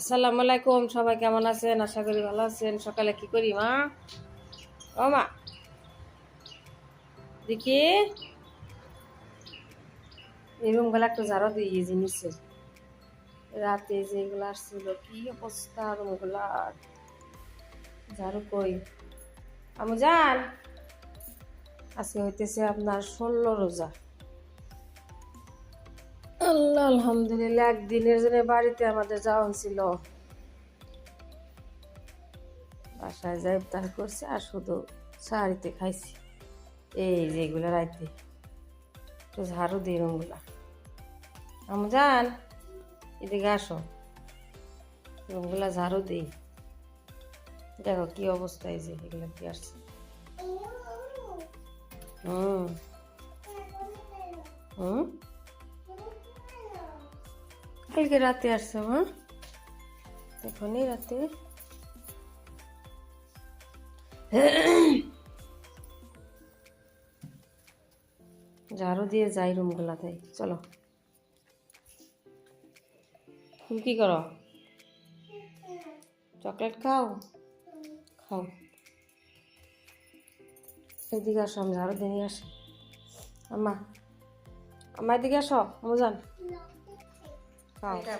আসসালামু আলাইকুম, সবাই কেমন আছেন? আশা করি ভালো আছেন। সকালে কি করি, মা? ও, মা। দেখি। এই রুমগুলো একটু ঝাড়ো দিয়ে জিনিসের রাতে যেগুলো আসছিল, কি অবস্থা রুমগুলার ঝাড়ু কই? আমি যান। আজকে হইতেছে আপনার ষোলো রোজা। আল্লাহ, আলহামদুলিল্লাহ, একদিনের জন্য বাড়িতে আমাদের যাওয়া হয়েছিল। বাসায় যাই ইফতার করছি, আর শুধু শাড়িতে খাইছি। এই যে এগুলো রাইতে। একটু ঝাড়ু দিই রুমগুলা। আম যান, এদিকে আসো। রুমগুলা ঝাড়ু দিই। দেখো কি অবস্থা, এই যে এগুলো কি আসছে। হুম। হুম? কালকে রাতে আসছে, মা। এখনই রাতে। ঝাড়ু দিয়ে যাই রুমগুলাতে চলো। তুমি কি করো? চকলেট খাও? খাও। এদিকে আসো, আমি ঝাড়ু দিয়ে নিয়ে আসি। আম্মা আমার এদিকে আসো মজান এটা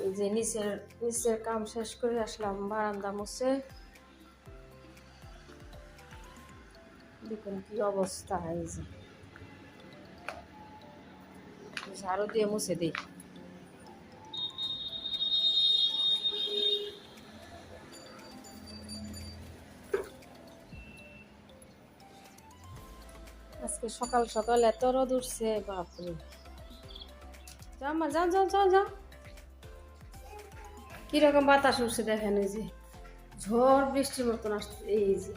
এই যে নিচের নিচের কাম শেষ করে আসলাম, বারান্দা মুছে। দেখুন কি অবস্থা, এই যে। ঝাড়ু দিয়ে মুছে দিই। আজকে সকাল সকাল এত রোদ উঠছে, বাপরে। যাও মা যাও যাও যাও যাও কীরকম বাতাস উঠছে দেখেন এই যে। ঝড় বৃষ্টির মতন আসছে, এই যে।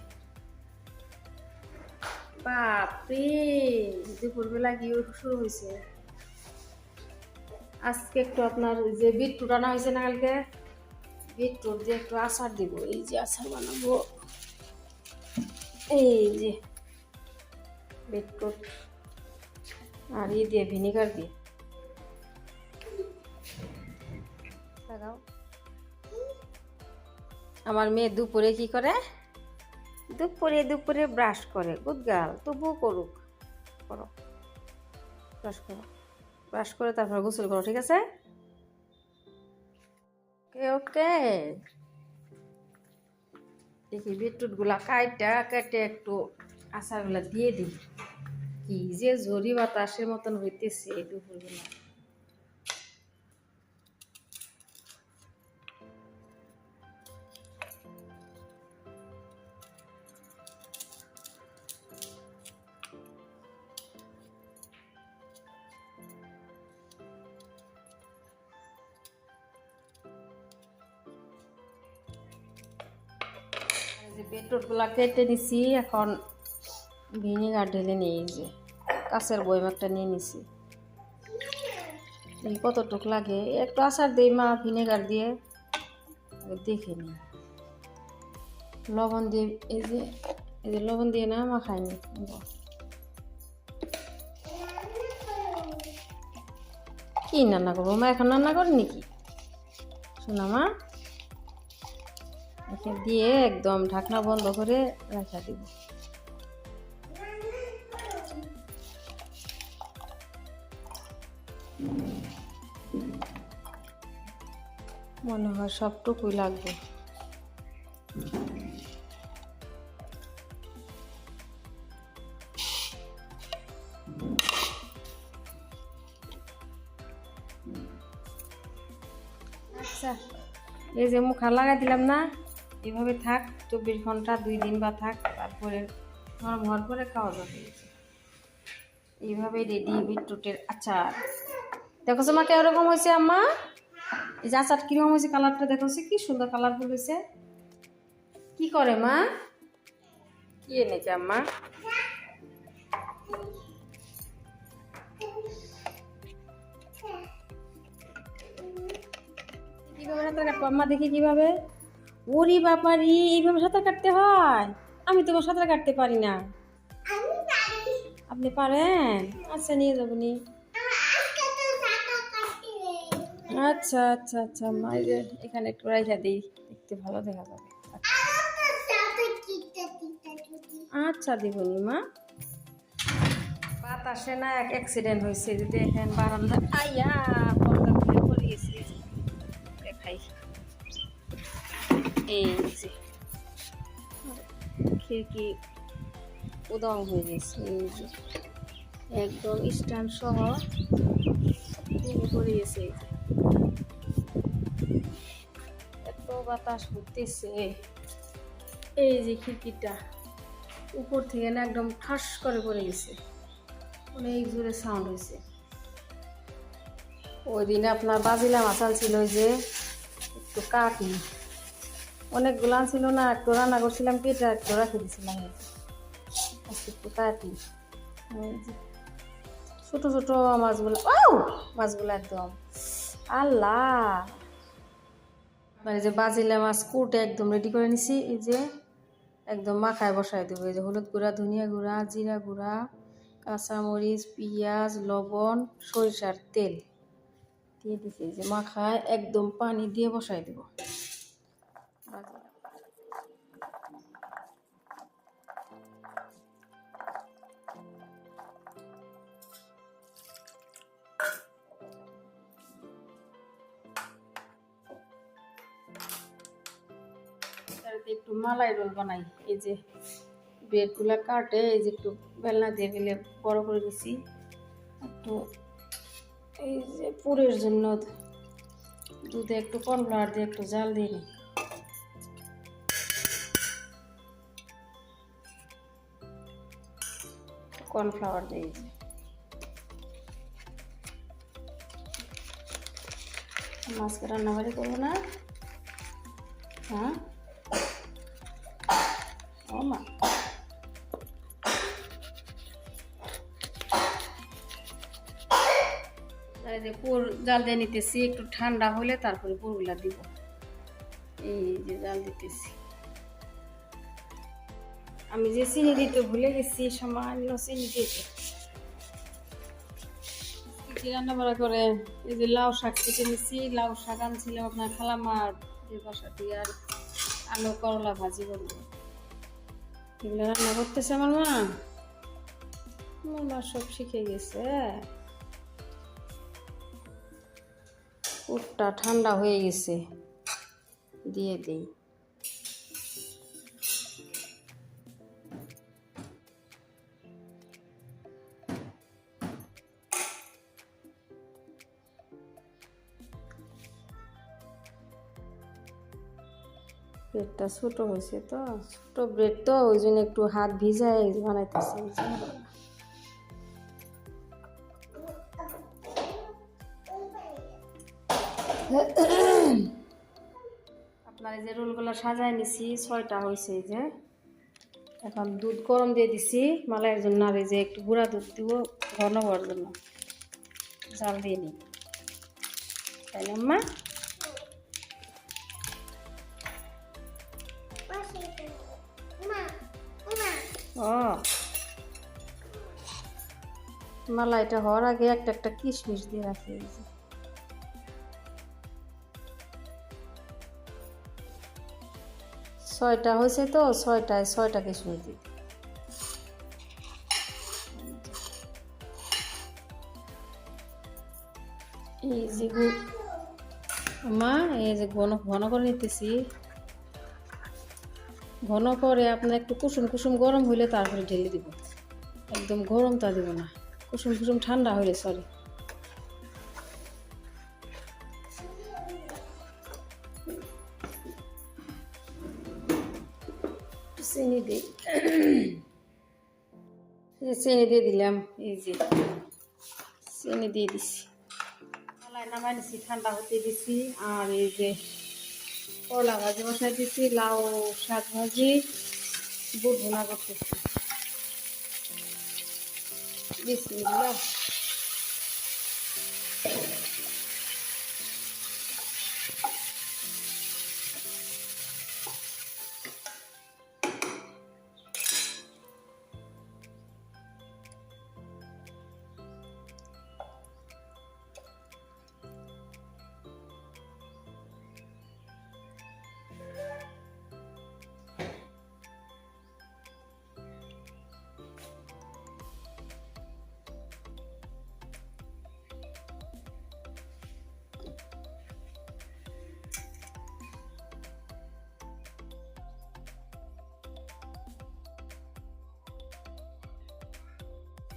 বাপরে, দুপুরবেলা গিয়ে শুরু হয়েছে। আজকে একটু আপনার যে বিট্টু টানা হয়েছে না কালকে? বিট্টুর দিয়ে একটু আচার দিব, এই যে আচার বানাবো। এই যে। বিটরুট আর ই দিয়ে ভিনিগার দিয়ে। আমার মেয়ে দুপুরে কি করে? দুপুরে দুপুরে ব্রাশ করে। গুদগাল তবুও করুক। করো। ব্রাশ করো। ব্রাশ করে তারপর গোসল করো, ঠিক আছে? ওকে ওকে দেখি বিটরুটগুলা কাইটা কেটে একটু আচারগুলা দিয়ে দিই। কি যে ঝরি বাতাসের মতন হইতেছে দুপুরবেলা যে বেটরগুলা কেটে নিছি, এখন ভিনেগার ঢেলে নিয়ে যে কাছের বইম একটা নিয়ে নিছি। কতটুক লাগে? একটু আচার দিই মা ভিনেগার দিয়ে। দেখে নি। লবণ দিয়ে এই যে এই যে লবণ দিয়ে না মা খাইনি। কি রান্না করব? মা এখন রান্না করি নাকি? শোনা মা। দিয়ে একদম ঢাকনা বন্ধ করে রাখা দিব। মনে হয় সবটুকুই লাগবে। আচ্ছা এই যে মুখা লাগাই দিলাম না, এভাবে থাক, চব্বিশ ঘণ্টা, দুই দিন বা থাক, তারপরে নরম হওয়ার পরে খাওয়া যাবে। এইভাবে রেডি বিটরুটের আচার। দেখো মা কেরকম হয়েছে আম্মা। এই যে আচার কীরকম হয়েছে কালারটা দেখো কি সুন্দর কালারফুল হয়েছে। কি করে মা? কি এনেছে আম্মা? সাঁতার কাটবো আম্মা, দেখি কীভাবে। বাপারি এইভাবে সাঁতার কাটতে হয়? আমি তোমার সাঁতার কাটতে পারি না। আপনি পারেন? আচ্ছা নিয়ে যাব নি আচ্ছা আচ্ছা আচ্ছা মা যে এখানে একটু রাইখা দিই দেখতে ভালো দেখা যাবে। আচ্ছা দিবনি মা। বাতাসে না এক অ্যাক্সিডেন্ট হয়েছে যদি এখানে বারান্দা আইয়া পর্দা খুলে পড়ে গেছে দেখাই। এই যে খিড়কি উদং হয়ে গেছে, এই যে। একদম স্ট্যান্ড সহ পড়ে গেছে বাতাস ঘুরতেছে এই যে খিড়কিটা, উপর থেকে না একদম ঠাস করে পড়ে গেছে। অনেক জোরে সাউন্ড হয়েছে। ওই দিনে আপনার বাজিলাম আসাল ছিল ওই যে একটু কাটি অনেকগুলো ছিল না, একটু রান্না করছিলাম, কেটে একটু রাখে দিয়েছিলাম একটু কাটি ছোট ছোট মাছগুলো ও মাছগুলো একদম। আল্লাহ! মানে যে বাজিলে মাছ কুটে একদম রেডি করে নিছি, এই যে একদম মাখায় বসায় দেবো, এই যে হলুদ গুঁড়া, ধনিয়া গুঁড়া, জিরা গুঁড়া, কাঁচামরিচ, পেঁয়াজ, লবণ, সরিষার তেল দিয়ে দিছি যে মাখায় একদম পানি দিয়ে বসায় দেবো। তারপরে একটু মালাই রোল বানাই। এই যে ব্রেডগুলো কাটে, এই যে একটু বেলনা দিয়ে গেলে বড় করে দিছি। একটু এই যে পুরের জন্য দুধে একটু কর্নফ্লাওয়ার দিয়ে একটু জাল দিয়ে নিই। কর্নফ্লাওয়ার দিয়ে মাছকে রান্নাবাড়ি করব না? হ্যাঁ? এই যে পুর জাল দিয়ে নিতেছি একটু ঠান্ডা হলে তারপরে পুরগুলা দিব। এই যে জাল দিতেছি। আমি যে চিনি দিতে ভুলে গেছি সামান্য চিনি দিতে। রান্না বাড়া করে এই যে লাউ শাক কেটে নিচ্ছি লাউ শাক আনছিলাম আপনার খালামার যে বাসা দিয়ে আর আলু করলা ভাজি করব এগুলো রান্না করতেছে আমার মা। আমার মা সব শিখে গেছে। উটটা ঠান্ডা হয়ে গেছে। দিয়ে দিই। ব্রেডটা ছোট হয়েছে তো, ছোট ব্রেড তো, ওই জন্য একটু হাত ভিজায় বানাইতেছে। আপনার এই যে রোলগুলো সাজায় নিছি, ছয়টা হয়েছে যে। এখন দুধ গরম দিয়ে দিছি, মালাইয়ের জন্য আর এই যে একটু গুঁড়া দুধ দিব, ঘন হওয়ার জন্য। জাল দিয়ে নিই। তাই না ও। মালাইটা হওয়ার আগে একটা একটা কিশমিশ দিয়ে রাখি ছয়টা হয়েছে তো, ছয়টায় ছয়টা কিশমিশ দিই। এই যে মা, এই যে ঘন ঘন করে নিতেছি। ঘন করে আপনার একটু কুসুম কুসুম গরম হইলে তারপরে ঢেলে দিব। একদম গরম তা দিব না। কুসুম কুসুম ঠান্ডা হইলে সরি চিনি দিই। চিনি দিয়ে দিলাম, এই যে চিনি দিয়ে দিছি। নামাই দিছি, ঠান্ডা হতে দিছি, আর এই যে করলা ভাজি বসাই দিছি লাউ শাক ভাজি বুট ভুনা করতেছি। বিসমিল্লাহ।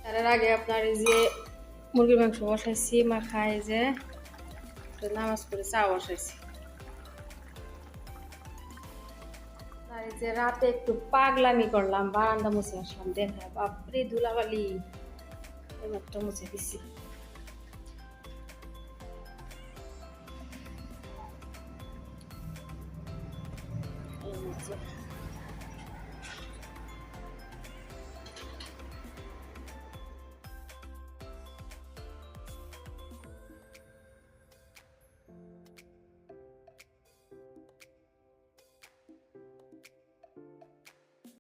তার আগে আপনার এই যে মুরগির মাংস বসাইছি, মাখায় এই যে নামাজ করে চা বসাইছি। আর এই যে রাতে একটু পাগলামি করলাম, বারান্দা মুছে আসলাম দেখা বাপরে ধুলাবালি। এবারটা মুছে দিছি।